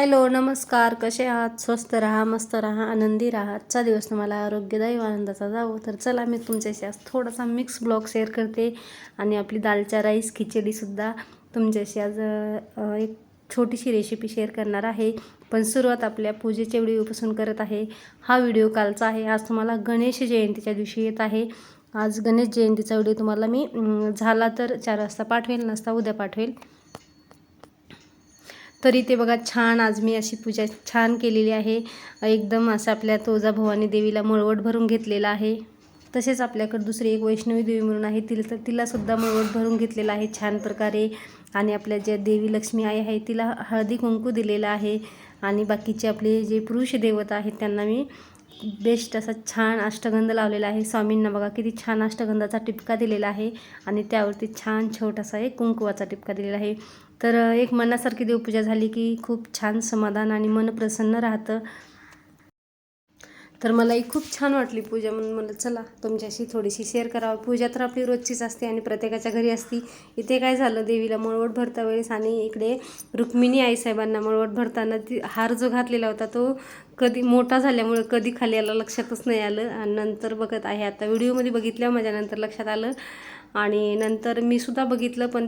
Hello नमस्कार. कसे आहात? स्वस्त राहा मस्त राहा आनंदी राहा. आजचा दिवस तुम्हाला आरोग्यदायी आनंदाचा जावो. तर चला मी तुमच्याशी आज थोडासा मिक्स ब्लॉग शेअर करते आणि आपली दालच्या राईस खिचडीसुद्धा तुमच्याशी आज एक छोटीशी रेसिपी शेअर करणार आहे. पण सुरुवात आपल्या पूजेच्या व्हिडिओपासून करत आहे. हा व्हिडिओ कालचा आहे. आज तुम्हाला गणेश जयंतीच्या दिवशी येत आहे. आज गणेश जयंतीचा व्हिडिओ तुम्हाला मी झाला तर चार वाजता पाठवेल नसता उद्या पाठवेल. तर इथे बघा छान आज मी अशी पूजा छान केलेली आहे. एकदम असं आपल्या तुळजाभवानी देवीला मळवट भरून घेतलेला आहे. तसेच आपल्याकडे दुसरी एक वैष्णवी देवी म्हणून आहे. तिला तर तिलासुद्धा मळवट भरून घेतलेला आहे छान प्रकारे. आणि आपल्या ज्या देवी लक्ष्मी आई आहे तिला हळदी कुंकू दिलेला आहे. आणि बाकीचे आपले जे पुरुष देवता आहेत त्यांना मी बेस्ट असा छान अष्टगंध लावलेला आहे. स्वामींना बघा किती छान अष्टगंधाचा टिपका दिलेला आहे. आणि त्यावरती छान छोटासा एक कुंकुवाचा टिपका दिलेला आहे. तर एक मनासारखी देवपूजा झाली की खूप छान समाधान आणि मन प्रसन्न राहतं. तर मला ही खूप छान वाटली पूजा म्हणून म्हणलं चला तुमच्याशी थोडीशी शेअर करावं. पूजा तर आपली रोजचीच असते आणि प्रत्येकाच्या घरी असती. इथे काय झालं देवीला मळवट भरता वेळेस आणि इकडे रुक्मिणी आईसाहेबांना मळवट भरताना ती हार जो घातलेला होता तो कधी मोठा झाल्यामुळे कधी खाली आला लक्षातच नाही आलं. आणि नंतर बघत आहे आता व्हिडिओमध्ये बघितल्या माझ्यानंतर लक्षात आलं. आणि नंतर मी सुद्धा बघितलं पण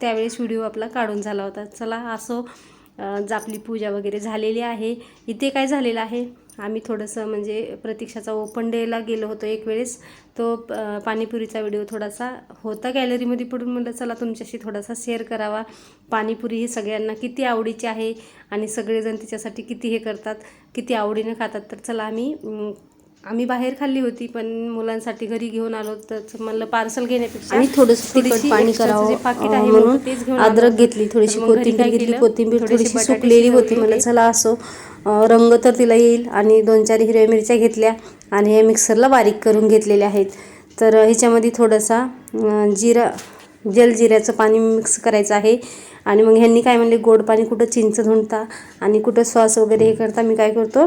त्यावेळेस व्हिडिओ आपला काढून झाला होता. चला असो जापली आपली पूजा वगैरे झालेली आहे. इथे काय झालेलं आहे? आम्ही थोडंसं म्हणजे प्रतीक्षाचा ओपन डेला गेलो होतो एक वेळेस. तो पाणीपुरीचा व्हिडिओ थोडासा होता गॅलरीमध्ये पडून. म्हटलं चला तुमच्याशी थोडासा शेअर करावा. पाणीपुरी ही सगळ्यांना किती आवडीची आहे आणि सगळेजण तिच्यासाठी किती हे करतात किती आवडीनं खातात. तर चला आम्ही आम्ही बाहेर खाल्ली होती पण मुलांसाठी घरी घेऊन आलो तर म्हणलं पार्सल घेण्यापेक्षा आणि थोडंसं तिखट पाणी करावं जे पाकिट आहे म्हणून तेच घेऊन. अद्रक घेतली थोडीशी कोथिंबीर घेतली? कोथिंबीर थोडीशी सुकलेली होती. म्हणलं चला असो रंग तर तिला येईल आणि दोन चार हिरव्या मिरच्या घेतल्या आणि हे मिक्सरला बारीक करून घेतलेल्या आहेत तर ह्याच्यामध्ये थोडासा जिरा जलजिऱ्याचं पाणी मिक्स करायचं आहे. आणि मग ह्यांनी काय म्हणले गोड पाणी कुठं चिंच धुणता आणि कुठं सॉस वगैरे हे करता. मी काय करतो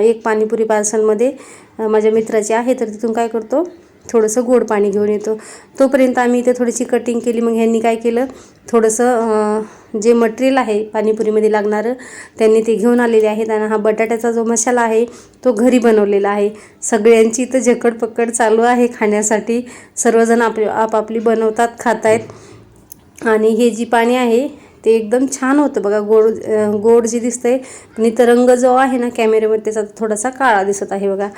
एक पाणीपुरी पार्सलमध्ये माझ्या मित्राची आहे तर तिथून काय करतो थोडंसं गोड पाणी घेऊन येतो. तोपर्यंत आम्ही इथे थोडीशी कटिंग केली. मग ह्यांनी काय केलं थोडंसं जे मटेरियल आहे पाणीपुरीमध्ये लागणारं त्यांनी ते घेऊन आलेले आहेत आणि हा बटाट्याचा जो मसाला आहे तो घरी बनवलेला आहे. सगळ्यांची इथं झकडपकड चालू आहे खाण्यासाठी. सर्वजण आपले आपापली बनवतात खात आहेत आणि हे जी पाणी आहे ते एकदम छान होतं बघा. गोड गोड गोड जे दिसतंय आणि तर रंग जो आहे ना कॅमेऱ्यामध्ये त्याचा थोडासा काळा दिसत आहे बघा.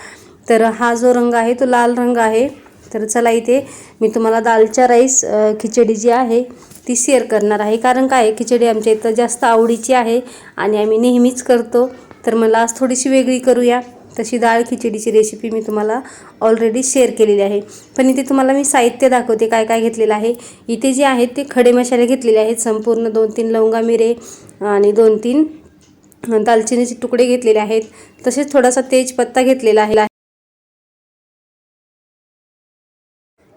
तर हा जो रंग आहे तो लाल रंग आहे. तर चला इथे मी तुम्हाला दालच्या राईस खिचडी जी आहे ती शेअर करणार आहे. कारण काय खिचडी आमच्या इथं जास्त आवडीची आहे आणि आम्ही नेहमीच करतो. तर मला आज थोडीशी वेगळी करूया. तशी डाळ खिचडीची रेसिपी मी तुम्हाला ऑलरेडी शेअर केलेली आहे. पण इथे तुम्हाला मी साहित्य दाखवते काय काय घेतलेलं आहे. इथे जे आहेत ते खडे मसाले घेतलेले आहेत. संपूर्ण दोन तीन लवंगा मिरे आणि दोन तीन दालचिनीचे तुकडे घेतलेले आहेत. तसेच थोडासा तेजपत्ता घेतलेला आहे.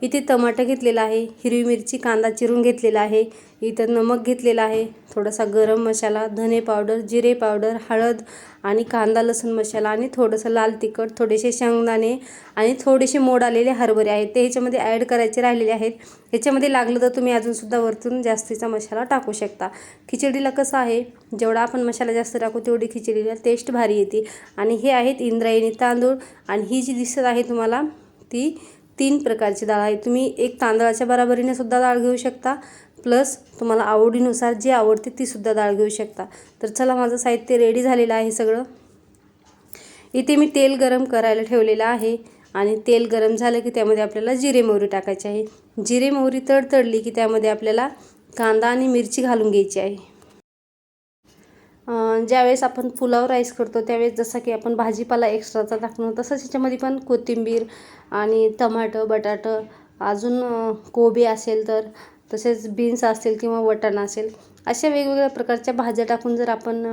इथे टमाटर घेतलेला आहे हिरवी मिरची कांदा चिरून घेतलेला आहे इथं नमक घेतलेला आहे थोडासा गरम मसाला धने पावडर जिरे पावडर हळद आणि कांदा लसूण मसाला आणि थोडंसं लाल तिखट थोडेसे शेंगदाणे आणि थोडेसे मोड आलेले हरभरे आहेत. ते ह्याच्यामध्ये ॲड करायचे राहिलेले आहेत. ह्याच्यामध्ये लागलं तर तुम्ही अजूनसुद्धा वरतून जास्तीचा मसाला टाकू शकता. खिचडीला कसं आहे जेवढा आपण मसाला जास्त टाकू तेवढी खिचडीला टेस्ट भारी येते. आणि हे आहेत इंद्रायणी तांदूळ आणि ही जी दिसत आहे तुम्हाला ती तीन प्रकारची डाळ आहे. तुम्ही एक तांदळाच्या बराबरीने सुद्धा डाळ घेऊ शकता प्लस तुम्हाला आवडीनुसार जी आवडते ती सुद्धा डाळ घेऊ शकता. तर चला माझं साहित्य रेडी झालेलं आहे सगळं. इथे मी तेल गरम करायला ठेवलेलं आहे आणि तेल गरम झालं की त्यामध्ये आपल्याला जिरे मोहरी टाकायची आहे. जिरे मोहरी तडतडली की त्यामध्ये आपल्याला कांदा आणि मिरची घालून घ्यायची आहे. ज्यावेळेस आपण पुलाव राईस करतो त्यावेळेस जसं की आपण भाजीपाला एक्स्ट्राचा टाकणं तसंच ह्याच्यामध्ये पण कोथिंबीर आणि टमाटं बटाटं अजून कोबी असेल तर तसेच बीन्स असतील किंवा वटाणा असेल अशा वेगवेगळ्या प्रकारच्या भाज्या टाकून जर आपण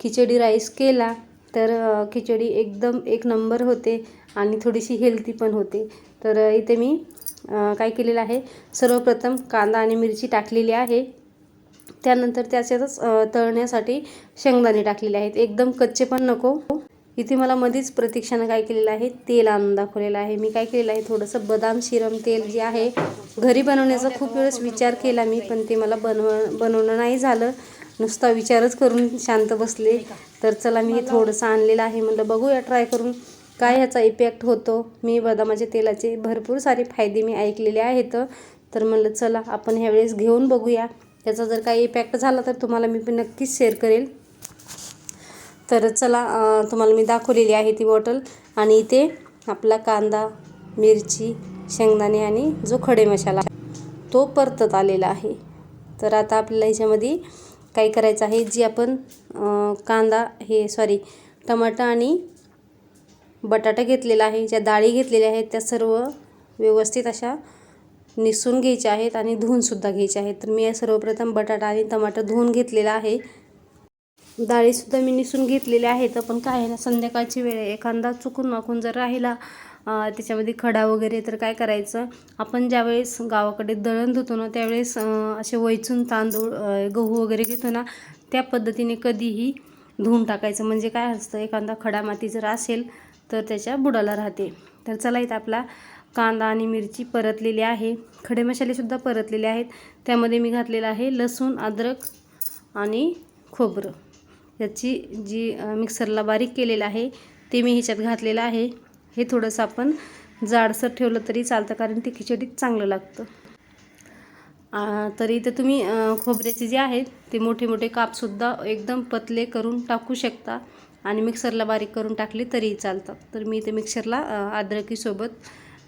खिचडी राईस केला तर खिचडी एकदम एक नंबर होते आणि थोडीशी हेल्दी पण होते. तर इथे मी काय केलेलं आहे सर्वप्रथम कांदा आणि मिरची टाकलेली आहे. त्यानंतर त्याच्यातच तळण्यासाठी शेंगदाणे टाकलेले आहेत. एकदम कच्चे पण नको. इथे मला मध्येच प्रतीक्षानं काय केलेलं आहे तेल आणून दाखवलेलं आहे. मी काय केलेलं आहे थोडंसं बदाम शिरम तेल जे आहे घरी बनवण्याचा खूप वेळेस विचार केला मी पण ते मला बनव बनवणं नाही झालं. नुसता विचारच करून शांत बसले. तर चला मी हे थोडंसं आणलेलं आहे. म्हणलं बघूया ट्राय करून काय ह्याचा इफेक्ट होतो. मी बदामाच्या तेलाचे भरपूर सारे फायदे मी ऐकलेले आहेत. तर म्हणलं चला आपण ह्यावेळेस घेऊन बघूया. त्याचा जर काही इफेक्ट झाला तर तुम्हाला मी पण नक्कीच शेअर करेल. तर चला तुम्हाला मी दाखवलेली आहे ती बॉटल आणि इथे आपला कांदा मिरची शेंगदाणे आणि जो खडे मसाला तो परतत आलेला आहे. तर आता आपल्याला ह्याच्यामध्ये काय करायचं आहे जी आपण कांदा हे सॉरी टमाटा आणि बटाटा घेतलेला आहे ज्या डाळी घेतलेल्या आहेत त्या सर्व व्यवस्थित अशा निसून घ्यायचे आहेत आणि धुवूनसुद्धा घ्यायचे आहेत. तर मी सर्वप्रथम बटाटा आणि टमाटर धुवून घेतलेला आहे. डाळीसुद्धा मी निसून घेतलेल्या आहेत पण काय आहे ना संध्याकाळची वेळ आहे. एखादा चुकून माकून जर राहिला त्याच्यामध्ये खडा वगैरे तर काय करायचं? आपण ज्यावेळेस गावाकडे दळण धुतो ना त्यावेळेस असे वैचून तांदूळ गहू वगैरे घेतो ना त्या पद्धतीने कधीही धुवून टाकायचं. म्हणजे काय असतं एखादा खडा माती जर असेल तर त्याच्या बुडाला राहते. तर चला इथं आपला कांदा आणि मिरची परतलेली आहे. खडे मसालेसुद्धा परतलेले आहेत. त्यामध्ये मी घातलेलं आहे लसूण अद्रक आणि खोबरं. याची जी मिक्सरला बारीक केलेलं आहे ते मी ह्याच्यात घातलेलं आहे. हे थोडंसं आपण जाडसर ठेवलं तरी चालतं कारण ते खिचडीत चांगलं लागतं. तरी इथं तुम्ही खोबऱ्याचे जे आहेत ते मोठे मोठे कापसुद्धा एकदम पतले करून टाकू शकता. आणि मिक्सरला बारीक करून टाकले तरीही चालतात तर मी इथे मिक्सरला अद्रकीसोबत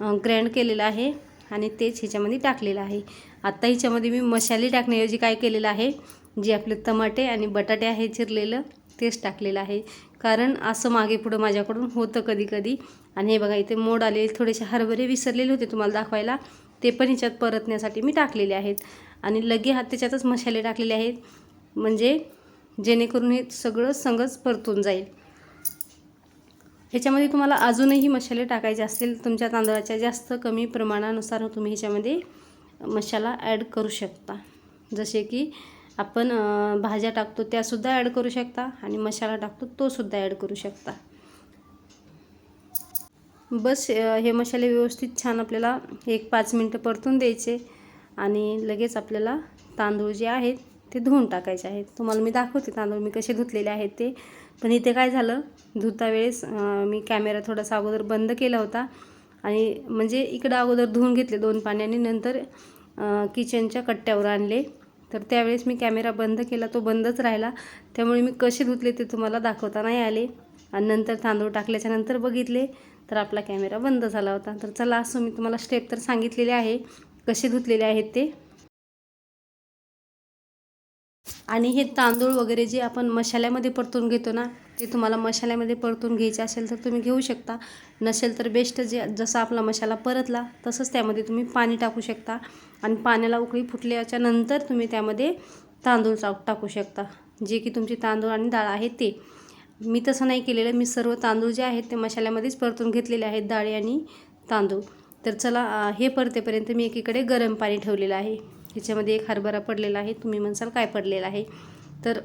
ग्रँड केलेलं आहे आणि तेच ह्याच्यामध्ये टाकलेलं आहे. आत्ता ह्याच्यामध्ये मी मसाले टाकण्याऐवजी काय केलेलं आहे जे आपले टमाटे आणि बटाटे आहे चिरलेलं तेच टाकलेलं आहे. कारण असं मागे पुढं माझ्याकडून होतं कधी कधी आणि हे बघा इथे मोड आलेले थोडेसे हरभरे विसरलेले होते तुम्हाला दाखवायला. ते पण ह्याच्यात परतण्यासाठी मी टाकलेले आहेत. आणि लगे हात त्याच्यातच मसाले टाकलेले आहेत. म्हणजे जेणेकरून हे सगळं संगच परतून जाईल. ह्याच्यामध्ये तुम्हाला अजूनही मसाले टाकायचे असतील तुमच्या तांदळाच्या जास्त कमी प्रमाणानुसार तुम्ही ह्याच्यामध्ये मसाला ॲड करू शकता. जसे की आपण भाज्या टाकतो त्यासुद्धा ॲड करू शकता आणि मसाला टाकतो तोसुद्धा ॲड करू शकता. बस हे मसाले व्यवस्थित छान आपल्याला एक पाच मिनटं परतून द्यायचे आणि लगेच आपल्याला तांदूळ जे आहेत ते धुवून टाकायचे आहेत. तुम्हाला मी दाखवते तांदूळ मी कसे धुतलेले आहेत ते. पण इथे काय झालं? धुता वेळेस मी कॅमेरा थोडासा अगोदर बंद केला होता. आणि म्हणजे इकडं अगोदर धुवून घेतले दोन पाण्याने नंतर किचनच्या कट्ट्यावर आणले. तर त्यावेळेस मी कॅमेरा बंद केला. तो बंदच राहिला. त्यामुळे मी कसे धुतले ते तुम्हाला दाखवता नाही आले. आणि नंतर तांदूळ टाकल्याच्या नंतर बघितले तर आपला कॅमेरा बंद झाला होता. तर चला असं मी तुम्हाला स्टेप तर सांगितलेले आहे. कसे धुतलेले आहेत ते? आणि हे तांदूळ वगैरे जे आपण मसाल्यामध्ये परतून घेतो ना ते तुम्हाला मसाल्यामध्ये परतून घ्यायचे असेल तर तुम्ही घेऊ शकता. नसेल तर बेस्ट जे जसा आपला मसाला परतला तसंच त्यामध्ये तुम्ही पाणी टाकू शकता. आणि पाण्याला उकळी फुटल्याच्या नंतर तुम्ही त्यामध्ये तांदूळ टाकू शकता. जे की तुमचे तांदूळ आणि डाळ आहे ते. मी तसं नाही केलेलं. मी सर्व तांदूळ जे आहेत ते मसाल्यामध्येच परतून घेतलेले आहेत डाळी आणि तांदूळ. तर चला हे परतेपर्यंत मी एकीकडे गरम पाणी ठेवलेलं आहे. ह्याच्यामध्ये एक हरभरा पडलेला आहे. तुम्ही म्हणसाल काय पडलेला आहे? तर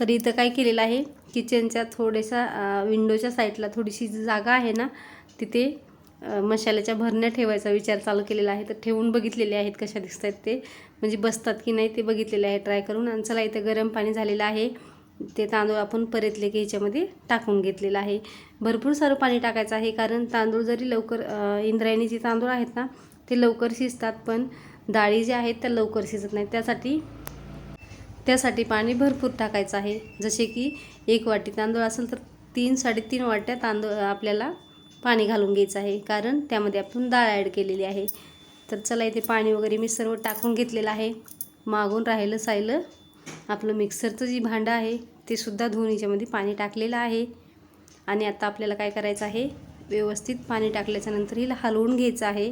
तर इथं काय केलेलं आहे किचनच्या थोड्याशा विंडोच्या साईडला थोडीशी जी जागा आहे ना तिथे मशाल्याच्या मसाल्याच्या भरण्या ठेवायचा विचार चालू केलेला आहे. तर ठेवून बघितलेले आहेत कशा दिसत आहेत ते. म्हणजे बसतात की नाही ते बघितलेले आहे. ट्राय करून आणि चला इथं गरम पाणी झालेलं आहे. ते तांदूळ आपण परतले की ह्याच्यामध्ये टाकून घेतलेलं आहे. भरपूर सारं पाणी टाकायचं आहे कारण तांदूळ जरी लवकर इंद्रायणीचे इंद्रायणी जे तांदूळ आहेत ना ते लवकर शिजतात पण डाळी ज्या आहेत त्या लवकर शिजत नाही त्यासाठी त्यासाठी पाणी भरपूर टाकायचं आहे. जसे की एक वाटी तांदूळ असेल तर तीन साडेतीन वाट्या तांदूळ आपल्याला पाणी घालून घ्यायचं आहे. कारण त्यामध्ये आपण डाळ ॲड केलेली आहे. तर चला इथे पाणी वगैरे मी सर्व टाकून घेतलेलं आहे. मागून राहिलं सायलं आपलं मिक्सरचं जी भांडं आहे ते सुद्धा धुवून याच्यामध्ये पाणी टाकलेलं आहे. आणि आता आपल्याला काय करायचं आहे? व्यवस्थित पाणी टाकल्याच्यानंतर हिला हलवून घ्यायचं आहे.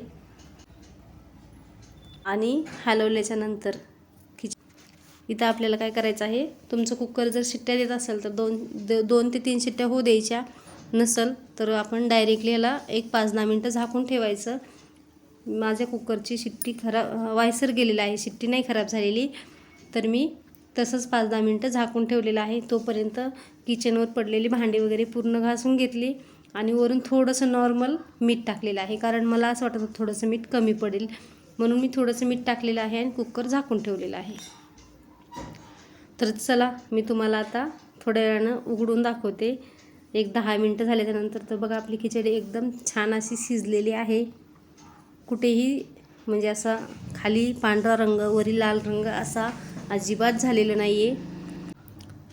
आणि हलवल्याच्या नंतर खिच इथं आपल्याला काय करायचं आहे? तुमचं कुकर जर शिट्ट्या देत असेल तर दोन द दोन ते तीन शिट्ट्या होऊ द्यायच्या. नसल तर आपण डायरेक्टली याला एक पाच दहा मिनटं झाकून ठेवायचं. माझ्या कुकरची शिट्टी खराब वायसर गेलेली आहे. शिट्टी नाही खराब झालेली. तर मी तसंच पाच दहा मिनटं झाकून ठेवलेलं आहे. तोपर्यंत किचनवर पडलेली भांडी वगैरे पूर्ण घासून घेतली आणि वरून थोडंसं नॉर्मल मीठ टाकलेलं आहे. कारण मला असं वाटत होतं थोडंसं मीठ कमी पडेल. म्हणून मी थोडंसं मीठ टाकलेलं आहे आणि कुकर झाकून ठेवलेलं आहे. तर चला मी तुम्हाला आता थोड्या वेळानं उघडून दाखवते. एक दहा मिनटं झाल्याच्यानंतर तर बघा आपली खिचडी एकदम छान अशी शिजलेली आहे. कुठेही म्हणजे असा खाली पांढरा रंग वरी लाल रंग असा अजिबात झालेला नाही आहे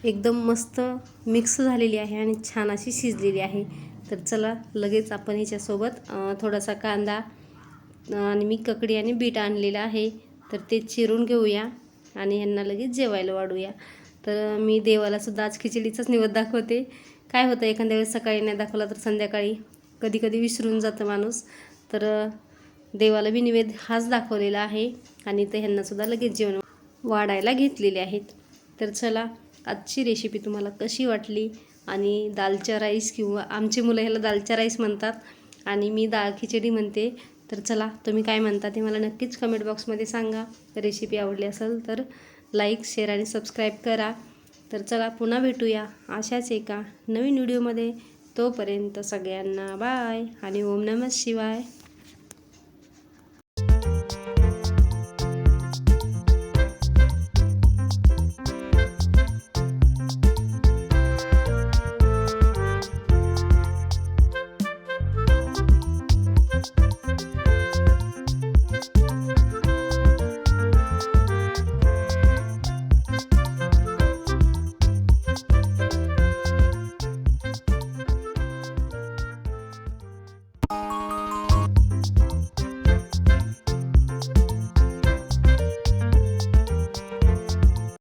एकदम मस्त मिक्स झालेली आहे आणि छान अशी शिजलेली आहे. तर चला लगेच आपण ह्याच्यासोबत थोडासा कांदा आणि मी ककडी आणि बीट आणलेलं आहे. तर ते चिरून घेऊया आणि ह्यांना लगेच जेवायला वाढूया. तर मी देवालासुद्धा आज खिचडीचाच निवद दाखवते. काय होतं एखाद्या वेळेस सकाळी नाही दाखवला तर संध्याकाळी. कधी कधी विसरून जातं माणूस. तर देवाला बी निवेद हाच दाखवलेला आहे आणि ते ह्यांनासुद्धा लगेच जेवण वाढायला घेतलेले आहेत. तर चला आजची रेसिपी तुम्हाला कशी वाटली? आणि दालच्या राईस किंवा आमची मुलं ह्याला दालच्या राईस म्हणतात. आणि मी दाळ खिचडी म्हणते. तर चला तुम्ही काय म्हणता ते मला नक्कीच कमेंट बॉक्समध्ये सांगा. रेसिपी आवडली असेल तर लाईक शेअर आणि सबस्क्राईब करा. तर चला पुन्हा भेटूया अशाच एका नवीन व्हिडिओमध्ये तोपर्यंत सगळ्यांना बाय आणि ओम नमः शिवाय.